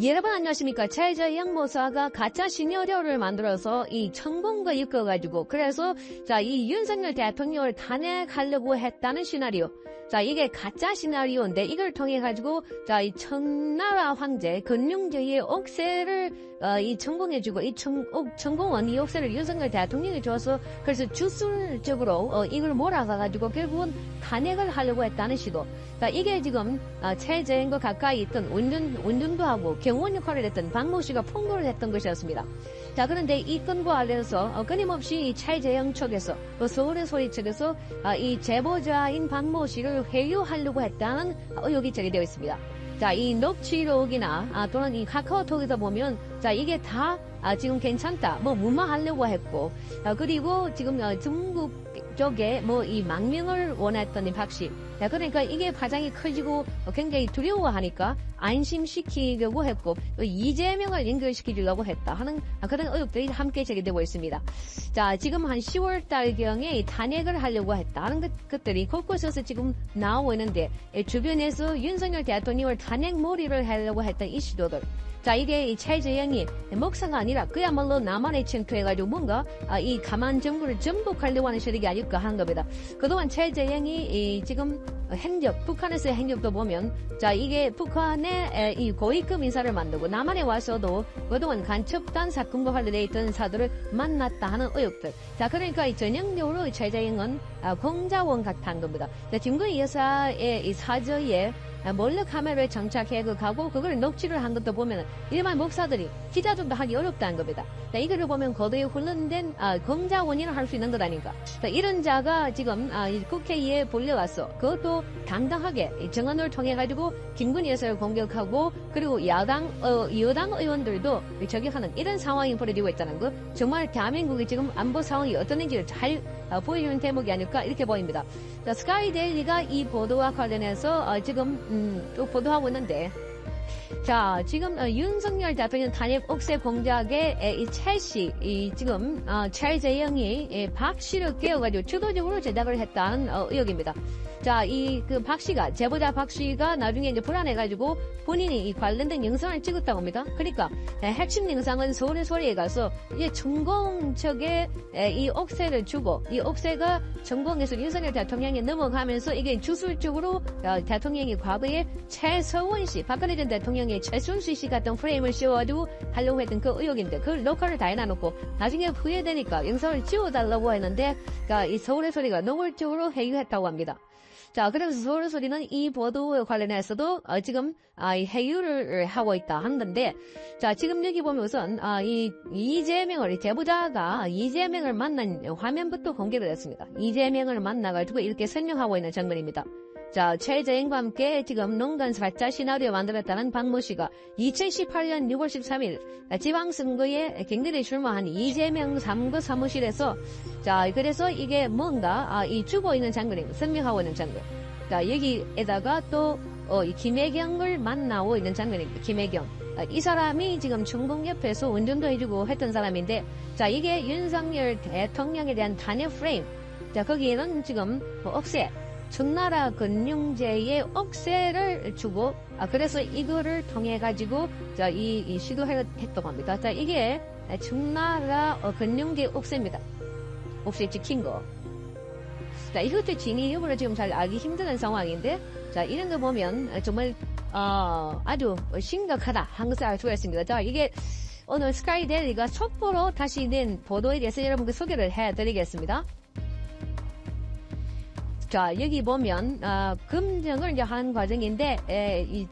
여러분 안녕하십니까. 최저영 모사가 가짜 시나리오를 만들어서 이 천공과 이끌어가지고 그래서 자, 이 윤석열 대통령을 탄핵하려고 했다는 시나리오. 자, 이게 가짜 시나리오인데 이걸 통해 가지고 자, 이 청나라 황제 근룡제의 억세를 어, 이 천공해주고 이 청, 어, 천공은 이 억세를 윤석열 대통령이 줘서 그래서 주술적으로 어, 이걸 몰아가 가지고 결국은 탄핵을 하려고 했다는 시도. 자, 이게 지금 어, 최저행과 가까이 있던 운전 운전도 하고 경원 역할을 했던 박모 씨가 폭로를 했던 것이었습니다. 자, 그런데 이 건과 관련해서 어, 끊임없이 이 차재영 측에서 또 서울의 소리 측에서 어, 이 제보자인 박모 씨를 회유하려고 했다는 의혹이 제기되어 있습니다. 자, 이 녹취록이나 아, 또는 이 카카오톡에서 보면 자, 이게 다 아, 지금 괜찮다. 뭐 무마하려고 했고 아, 그리고 지금 어, 중국 쪽에 뭐 이 망명을 원했던 이 박씨. 자, 그러니까 이게 파장이 커지고 굉장히 두려워하니까 안심시키려고 했고 또 이재명을 연결시키려고 했다 하는 그런 의혹들이 함께 제기되고 있습니다. 자, 지금 한 10월 달경에 탄핵을 하려고 했다 하는 것, 것들이 곳곳에서 지금 나오고 있는데 주변에서 윤석열 대통령을 탄핵 몰이를 하려고 했던 이 시도들 자, 이게 이 최재형이 목사가 아니라 그야말로 남한에 침투해가지고 뭔가 아, 이 가만 정부를 전복하려고 하는 세력이 아닐까 하는 겁니다. 그동안 최재형이 지금 행적, 북한에서의 행적도 보면 자, 이게 북한의 이 고위급 인사를 만들고 남한에 와서도 그동안 간첩단 사건과 관련돼 있던 사들을 만났다 하는 의혹들. 자, 그러니까 이 전형적으로 최재형은 아, 공자원 같다는 겁니다. 자, 김건희 여사의 이 사저에 몰래 카메라를 장착해 그 가고 그걸 녹취를 한 것도 보면 일반 목사들이 기자들도 하기 어렵다는 겁니다. 자, 이거를 보면 거대에 훈련된 아, 검자원이라 할수 있는 것 아닌가. 자, 이런 자가 지금 아, 국회에 불려왔어. 그것도 당당하게 정언을 통해 가지고 여사를 공격하고 그리고 야당 어, 여당 의원들도 저격하는 이런 상황이 벌어지고 있다는 거. 정말 대한민국의 지금 안보 상황이 어떤지를 잘 어, 보여주는 대목이 아닐까 이렇게 보입니다. 자, 스카이 데일리가 이 보도와 관련해서 어, 지금 음, 또 보도하고 있는데 자, 지금 어, 윤석열 대통령 탄핵 억세 공작의 이 첼시, 이 지금 어, 첼재영이 예, 박 씨를 깨워가지고 주도적으로 제작을 했다는 어, 의혹입니다. 자, 이 그 박 씨가 제보자 박 씨가 나중에 이제 불안해가지고 본인이 이 관련된 영상을 찍었다고 합니다. 그러니까 예, 핵심 영상은 서울의 소리에 가서 이제 전공 측에 예, 이 억세를 주고 이 억세가 전공에서 윤석열 대통령이 넘어가면서 이게 주술적으로 어, 대통령이 과거에 최서원 씨, 박근혜 전 대통령 의 최순실 씨 같은 프레임을 씌워가지고 하려고 했던 그 의혹인데 그 로컬을 다 해놔놓고 나중에 후회되니까 영상을 지워달라고 했는데 그러니까 이 서울의 소리가 노골적으로 회유했다고 합니다. 자, 그러면서 서울 소리는 이 보도에 관련해서도 어, 지금 아, 이 회유를 하고 있다 하는데, 자, 지금 여기 보면 우선 아, 이 이재명을 제보자가 이재명을 만난 화면부터 공개가 됐습니다. 이재명을 만나가지고 이렇게 설명하고 있는 장면입니다. 자, 최재행과 함께 지금 농간 사자 시나리오 만들었다는 박모 씨가 2018년 6월 13일 지방선거에 갱들에 출마한 이재명 3구 사무실에서 자, 그래서 이게 뭔가 아, 이 주고 있는 장면입니다. 설명하고 있는 장면. 자, 여기에다가 또 어, 이 김혜경을 만나고 있는 장면입니다. 김혜경. 아, 이 사람이 지금 중공 옆에서 운전도 해주고 했던 사람인데, 자, 이게 윤석열 대통령에 대한 탄핵 프레임. 자, 거기에는 지금 뭐 억세, 전나라 근융제의 억세를 주고 아 그래서 이거를 통해 가지고 자 이 이 시도했던 겁니다. 자 이게 중나라 어, 근융제 억세입니다. 억세 지킨 거. 자 이것도 진위 여부를 지금 잘 알기 힘든 상황인데 자 이런 거 보면 정말 어, 아주 심각하다 한 것을 알 수가 있습니다. 자 이게 오늘 스카이데일리가 속보로 다시 낸 보도에 대해서 여러분께 소개를 해드리겠습니다. 자, 여기 보면, 어, 검증을 이제 하는 과정인데, 에, 이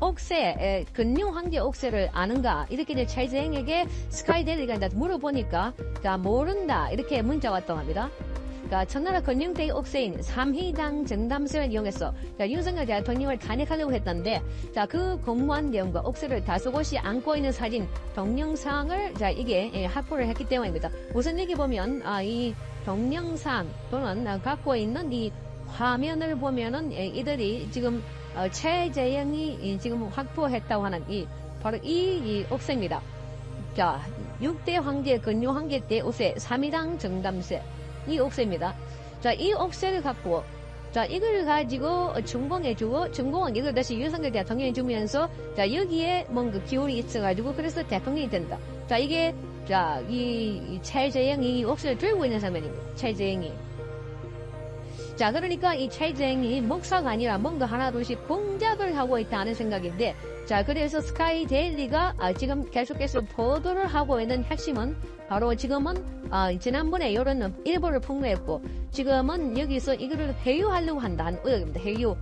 옥세, 에, 근용 황제 옥세를 아는가? 이렇게 이제 최재행에게 스카이데일리가 이제 물어보니까, 자, 모른다. 이렇게 문자 왔다고 합니다. 그러니까 천나라 건영대의 옥세인 삼희당 정담서를 이용해서 자, 윤석열 대통령을 탄핵하려고 했던데 자, 그 공무원 내용과 옥세를 다소곳이 안고 있는 사진 동영상을 자, 이게 예, 확보를 했기 때문입니다. 우선 여기 보면 아, 이 동영상 또는 갖고 있는 이 화면을 보면은 예, 이들이 지금 어, 최재영이 지금 확보했다고 하는 이 바로 이, 이 옥세입니다. 자, 6대 황제 근요 황제 때 옥세 3위당 정담세 이 옥새입니다. 자, 이 옥새를 갖고 자, 이걸 가지고 중봉해주고, 중봉은 이걸 다시 윤석열 대통령이 주면서, 자, 여기에 뭔가 기울이 있어가지고, 그래서 대통령이 된다. 자, 이게, 자, 이, 이 최재형이 옥수를 들고 있는 장면입니다. 최재형이. 자, 그러니까 이 최재형이 목사가 아니라 뭔가 하나둘씩 공작을 하고 있다는 생각인데, 자, 그래서 스카이 데일리가 아, 지금 계속해서 보도를 하고 있는 핵심은 바로 지금은 아, 지난번에 이런 일본을 폭로했고 지금은 여기서 이거를 회유하려고 한다는 의혹입니다. 회유.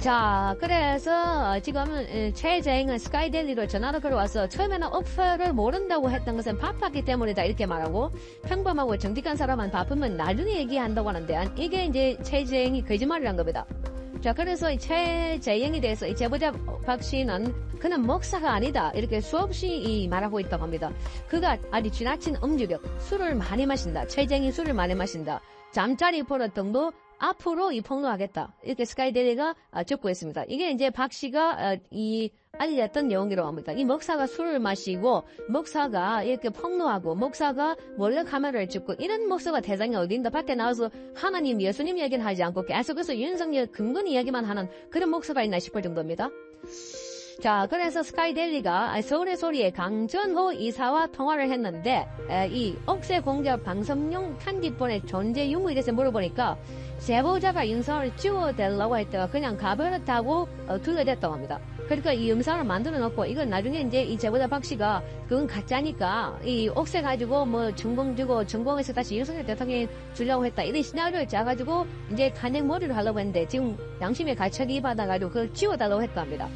자, 그래서 지금은 최재행은 스카이데일리로 전화를 걸어와서 처음에는 오퍼를 모른다고 했던 것은 바빴기 때문이다 이렇게 말하고 평범하고 정직한 사람은 바쁘면 나중에 얘기한다고 하는데 이게 이제 최재행이 거짓말이란 겁니다. 자, 그래서 이 최재영에 대해서 이 제보자 박 씨는 그는 목사가 아니다. 이렇게 수없이 이 말하고 있다고 합니다. 그가 아주 지나친 음주력, 술을 많이 마신다. 최재영이 술을 많이 마신다. 잠자리 버릇 등도 앞으로 이 폭로하겠다. 이렇게 스카이데리가 적고 있습니다. 이게 이제 박 씨가 이 알렸던 내용이라고 합니다. 이 목사가 술을 마시고 목사가 이렇게 폭로하고 목사가 몰래 카메라를 찍고 이런 목사가 대장이 어딘가 밖에 나와서 하나님 예수님 얘기는 하지 않고 계속해서 윤석열 근근 이야기만 하는 그런 목사가 있나 싶을 정도입니다. 자, 그래서 스카이델리가 서울의 소리에 강전호 이사와 통화를 했는데 이 억새 공작 방송용 편집본의 존재 유무에 대해서 물어보니까 제보자가 윤석을 지워달라고 했다가 그냥 가버렸다고 어, 둘러댔다고 합니다. 그러니까 이 음성을 만들어 놓고 이건 나중에 이제 이 제보자 박 씨가 그건 가짜니까 이 옥새 가지고 뭐 중봉 주고 중봉에서 다시 윤석열 대통령이 주려고 했다 이런 시나리오를 짜가지고 이제 탄핵 머리를 하려고 했는데 지금 양심의 가책이 받아가지고 그걸 지워달라고 했다 합니다.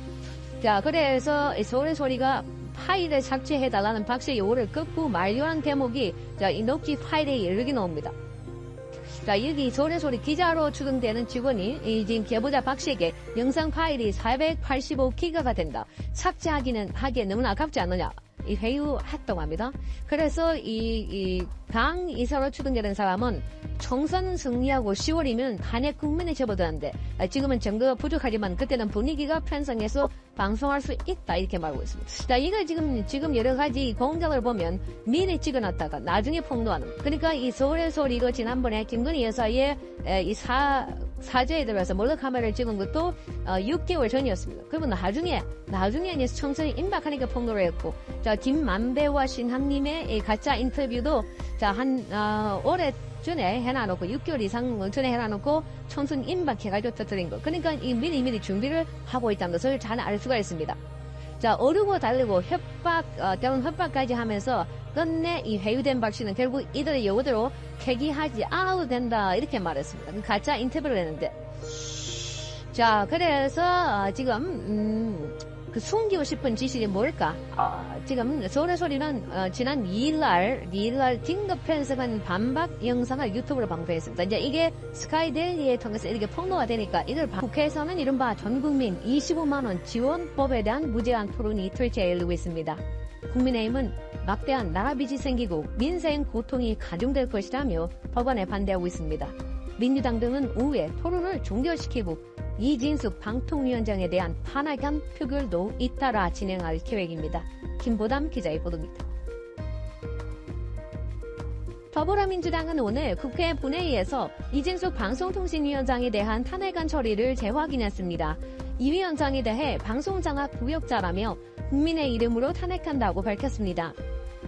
자 그래서 서울의 소리가 파일을 삭제해달라는 박 씨의 요구를 끄고 만료한 대목이 자, 이 녹취 파일에 이르게 나옵니다. 자, 여기 소래소리 기자로 추정되는 직원이 이 지금 개보자 박 씨에게 영상 파일이 485기가가 된다. 삭제하기는 하기에 너무나 아깝지 않느냐. 이 회유했다고 합니다. 그래서 이, 이당 이사로 추정되는 사람은 총선 승리하고 10월이면 탄핵 국민에 접어드는데 아, 지금은 정도가 부족하지만 그때는 분위기가 편성해서 방송할 수 있다 이렇게 말하고 있습니다. 자, 이거 지금 지금 여러 가지 공작을 보면 미리 찍어놨다가 나중에 폭로하는. 그러니까 이 서울의 소리 이거 지난번에 김건희 여사의 이 사, 사제에 들어서 몰래 카메라를 찍은 것도 어, 6개월 전이었습니다. 그러면 나중에 나중에 이제 청선이 임박하니까 폭로를 했고 자 김만배와 신학님의 가짜 인터뷰도 자한 어, 올해 전에 해놔놓고 6개월 이상 전에 해놔놓고 청순 임박해가지고 터뜨린 거. 그러니까 이 미리 미리 준비를 하고 있다는 것을 잘 알 수가 있습니다. 자, 어르고 달리고 협박, 어, 때론 협박까지 하면서 끝내 이 회유된 박 씨는 결국 이들의 요구대로 폐기하지 않아도 된다. 이렇게 말했습니다. 그 가짜 인터뷰를 했는데. 자, 그래서 어, 지금, 음, 그 숨기고 싶은 지식이 뭘까? 어, 지금 서울의 소리는 어, 지난 2일날 2일날 긴급 편성한 반박 영상을 유튜브로 방송했습니다. 이제 이게 스카이데일리에 통해서 이렇게 폭로가 되니까 이걸 국회에서는 이른바 전국민 25만 원 지원법에 대한 무제한 토론이 펼쳐 열리고 있습니다. 국민의힘은 막대한 나라 빚이 생기고 민생 고통이 가중될 것이라며 법안에 반대하고 있습니다. 민주당 등은 오후에 토론을 종결시키고 이진숙 방통위원장에 대한 탄핵안 표결도 잇따라 진행할 계획입니다. 김보담 기자의 보도입니다. 더불어민주당은 오늘 국회 본회의에서 이진숙 방송통신위원장에 대한 탄핵안 처리를 재확인했습니다. 이 위원장에 대해 방송장악 부역자라며 국민의 이름으로 탄핵한다고 밝혔습니다.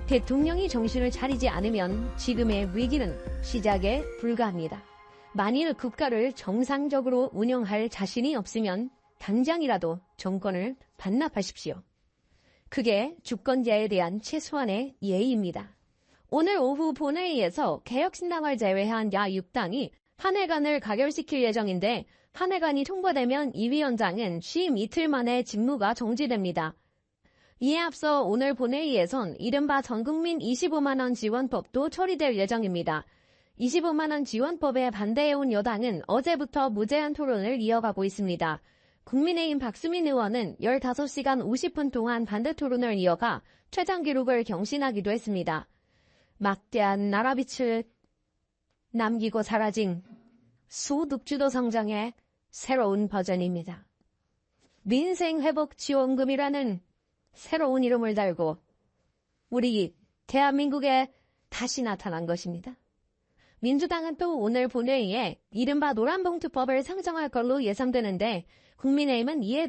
대통령이 정신을 차리지 않으면 지금의 위기는 시작에 불과합니다. 만일 국가를 정상적으로 운영할 자신이 없으면 당장이라도 정권을 반납하십시오. 그게 주권자에 대한 최소한의 예의입니다. 오늘 오후 본회의에서 개혁신당을 제외한 야 6당이 한해관을 가결시킬 예정인데 한해관이 통과되면 이 위원장은 취임 이틀 만에 직무가 정지됩니다. 이에 앞서 오늘 본회의에선 이른바 전국민 25만원 지원법도 처리될 예정입니다. 25만원 지원법에 반대해온 여당은 어제부터 무제한 토론을 이어가고 있습니다. 국민의힘 박수민 의원은 15시간 50분 동안 반대 토론을 이어가 최장 기록을 경신하기도 했습니다. 막대한 나라빛을 남기고 사라진 소득주도 성장의 새로운 버전입니다. 민생회복지원금이라는 새로운 이름을 달고 우리 대한민국에 다시 나타난 것입니다. 민주당은 또 오늘 본회의에 이른바 노란봉투법을 상정할 걸로 예상되는데 국민의힘은 이에 대해